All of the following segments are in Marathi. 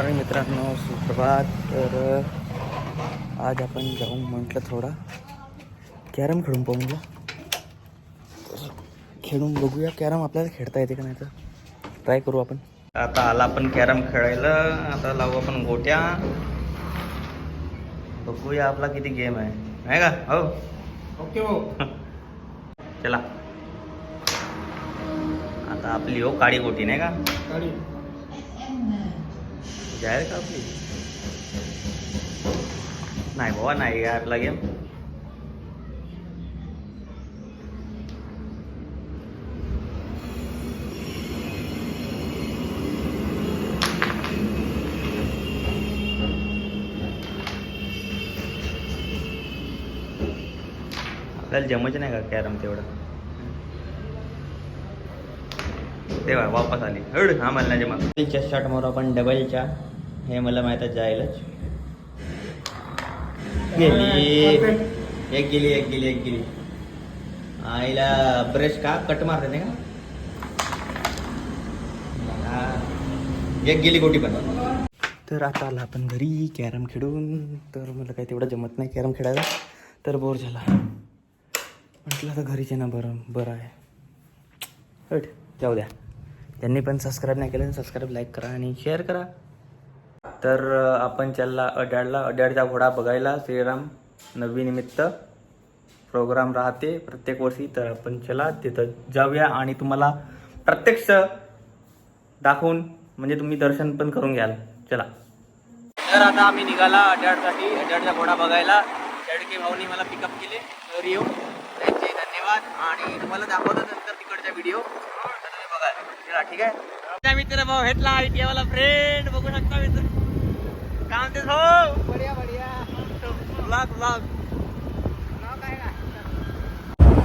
मॉर्निंग मित्रांनो सुप्रभात. तर आज आपण जाऊन म्हटलं थोडा. कॅरम खेळून पाहू म्हटलं खेळून बघूया. कॅरम आपल्याला खेळता येते का नाही तर? ट्राय करू आपण. आता आला आपण कॅरम खेळायला. आता लावू आपण गोट्या. बघूया आपला किती गेम आहे. आहे का? हो? ओके हो. चला. आता आपली हो काळी गोटी नाही का? गाडी जाहीर का आपली नाही बाबा नाही यार आपला गेम आपल्याला जमच नाही का कॅरम तेवढं तेव्हा वापस आली हड हा मला नाही जमा शॉट मारू आपण डबलच्या हे मला माहीत आहे जायलाच. गेली. एक गेली एक गेली एक गेली. आईला ब्रश का? कट मारते नाही का. एक गेली गोटी पण. तर आता आला आपण घरी कॅरम खेळून. तर मला काही तेवढं जमत नाही कॅरम खेळायला. तर बोर झाला. म्हटलं आता घरीच आहे ना बरं बरं आहे. हट जाऊ द्या. त्यांनी पण सबस्क्राईब नाही केलं सबस्क्राईब लाईक करा आणि शेअर करा. तर आपण चालला अड्याडला अड्याडचा घोडा बघायला श्रीराम नववीनिमित्त प्रोग्राम राहते प्रत्येक वर्षी. तर आपण चला तिथं जाऊया आणि तुम्हाला प्रत्यक्ष दाखवून म्हणजे तुम्ही दर्शन पण करून घ्याल. चला. तर आता आम्ही निघाला अड्याडसाठी अड्याडचा घोडा बघायला. शेडके भाऊनी मला पिकअप केले. तर येऊ. त्यांचे धन्यवाद. आणि तुम्हाला दाखवतो नंतर तिकडचा व्हिडिओ बघा. चला ठीक आहे? मित्र भाऊ घेतला आय टी वाला फ्रेंड बघू शकता मित्र. काय म्हणतेस हो? बढिया बढिया. ब्लॉग ब्लॉग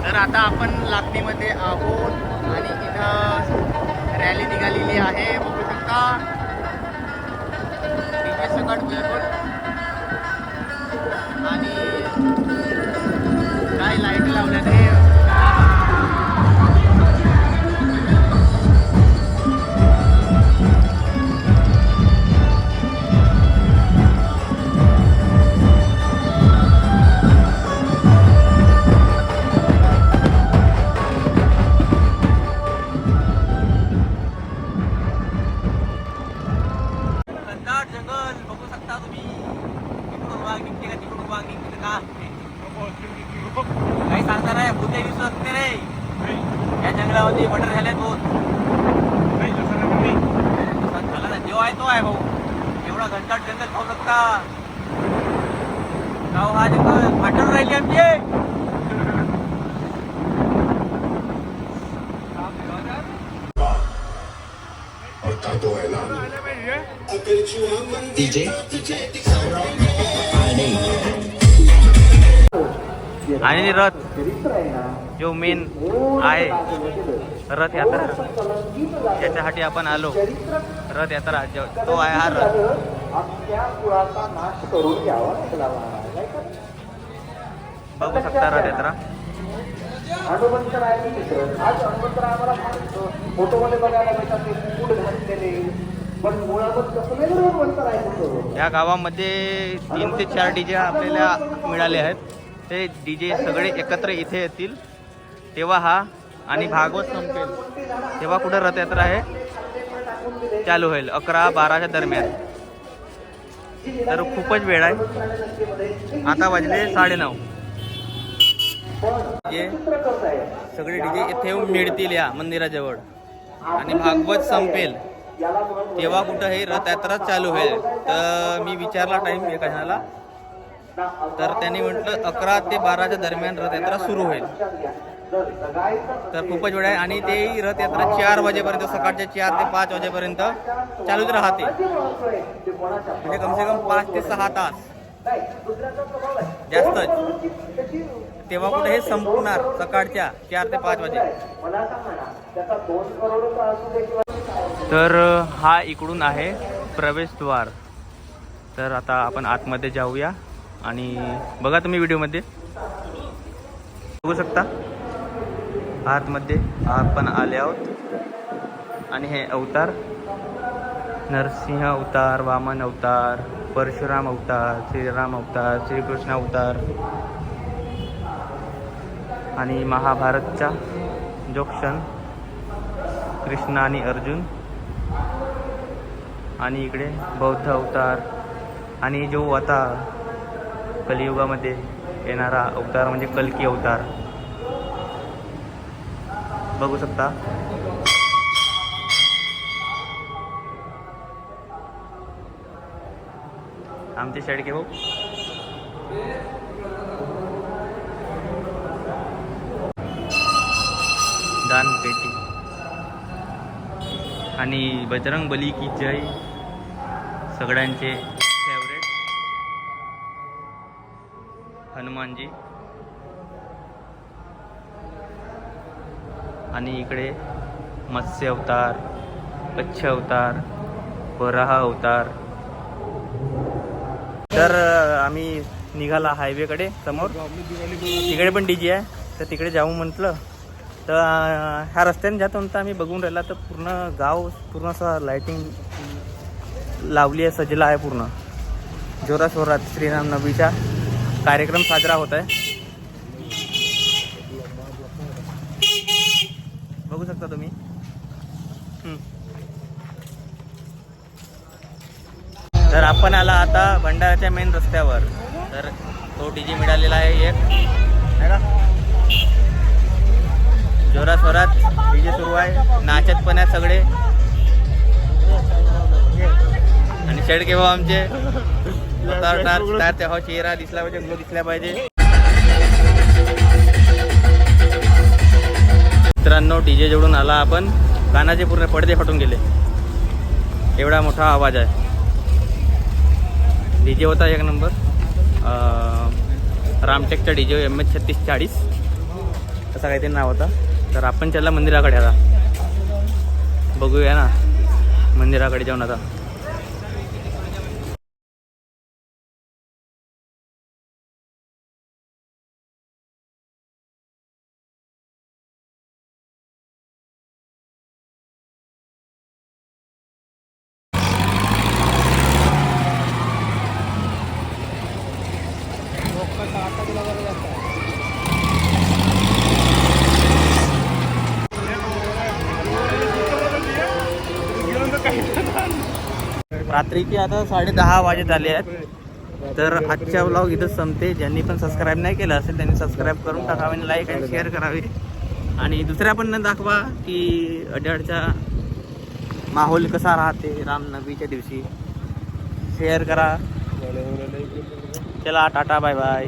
तर आता आपण लागणीमध्ये आहोत आणि इथं रॅली निघालेली आहे. बघू शकता. सकट बिलकुल निघते का तिकडून निघते का? काही सांगता नाही भूते विश्वास रे. या जंगलामध्ये मर्डर झाले दोन. झाला ना जेव्हा आहे तो आहे भाऊ. एवढा घनदाट जंगल पाहू शकता. गाव हा जंगल फाटून राहिली आमची. आणि रथ जो मेन आहे रथ यात्रा. त्याच्यासाठी आपण आलो. रथ यात्रा जो- तो आहे हा रथ. बघू शकता रथ यात्रा. हनुमंतर आहे मित्र. आज हनुमंतर आम्हाला फोटोमध्ये बघायला भेटतात ते मुकुट घातलेले पण मुळावर कसं नाही बरोबर हनुमंतर आहे कुठं या गावामध्ये तीन ते चार डीजे आपल्याला मिळाले आहेत. ते डी जे सगळे एकत्र इथे येतील. तेव्हा हा आणि भागवत संपेल. तेव्हा कुठं रथयात्रा आहे? चालू होईल अकरा बाराच्या दरम्यान. तर खूपच वेळ आहे. आता वाजले साडेनऊ. जे सगळे डीजे इथे येऊन मिळतील या मंदिराजवळ. आणि भागवत संपेल. तेव्हा कुठं हे रथयात्रा चालू होईल. तर मी विचारला टाईम एका जणाला तर त्यांनी म्हटलं अकरा ते बाराच्या दरम्यान रथयात्रा सुरू होईल. तर खूपच वेळ आहे आणि ते रथयात्रा चार वाजेपर्यंत सकाळच्या चार ते पाच वाजेपर्यंत चालूच राहते. म्हणजे कमसे कम पाच ते सहा तास. जास्तच. तेव्हा कुठे हे संपणार सकाळच्या चार ते पाच वाजे. तर हा इकडून आहे प्रवेशद्वार. तर आता आपण आतमध्ये जाऊया. आणि बघा तुम्ही व्हिडिओमध्ये. बघू शकता. आतमध्ये आपण आले आहोत. आणि हे अवतार. नरसिंह अवतार वामन अवतार परशुराम अवतार श्रीराम अवतार श्रीकृष्ण अवतार. आणि महाभारतचा जो क्षण कृष्ण आणि अर्जुन. आणि इकडे बौद्ध अवतार. आणि जो आता कलियुगामध्ये येणारा अवतार म्हणजे कलकी अवतार. बघू शकता. आमचे शेड भाऊ दान पेटी. आणि बजरंग बली की जय सगळ्यांचे. हनुमानजी. आणि इकडे मत्स्य अवतार कच्छ अवतार वराह अवतार. तर आम्ही निघाला हायवेकडे समोर. तिकडे पण डी जे आहे तर तिकडे जाऊ म्हटलं. तर ह्या रस्त्याने जातो म्हणता आम्ही बघून राहिला तर पूर्ण गाव पूर्ण असं लाईटिंग लावली आहे सजला आहे पूर्ण. जोराशोरात श्रीराम नबीचा कार्यक्रम साजरा होत आहे. बघू शकता तुम्ही. तर आपण आला आता भंडाराच्या मेन रस्त्यावर. तर तो डी जे मिळालेला आहे एक. आहे का? जोरा स्वरात डी जे सुरू आहे. नाचत पण आहे सगळे. आणि शेडके भाऊ आमचे. स्टार तेव्हा चेहरा दिसला पाहिजे ग्लो दिसला पाहिजे. मित्रांनो डी जे जोडून आला आपण. कानाचे पूर्ण पडदे फाटून गेले. एवढा मोठा आवाज आहे. डी जे होता एक नंबर. रामटेकचा डी जे एम एच छत्तीस चाळीस. असं काहीतरी नाव होता. तर आपण त्याला मंदिराकडे आता बघूया ना मंदिराकडे जाऊन आता. रात्रीचे आता साडे दहा वाजत आले आहेत. तर आजच्या ब्लॉग इथंच संपते. ज्यांनी पण सबस्क्राईब नाही केलं असेल त्यांनी सबस्क्राईब करून टाकावे आणि लाईक आणि शेअर करावे. आणि दुसऱ्या पण दाखवा की अड्याडचा माहोल कसा राहते रामनवमीच्या दिवशी. शेअर करा. चला टाटा बाय बाय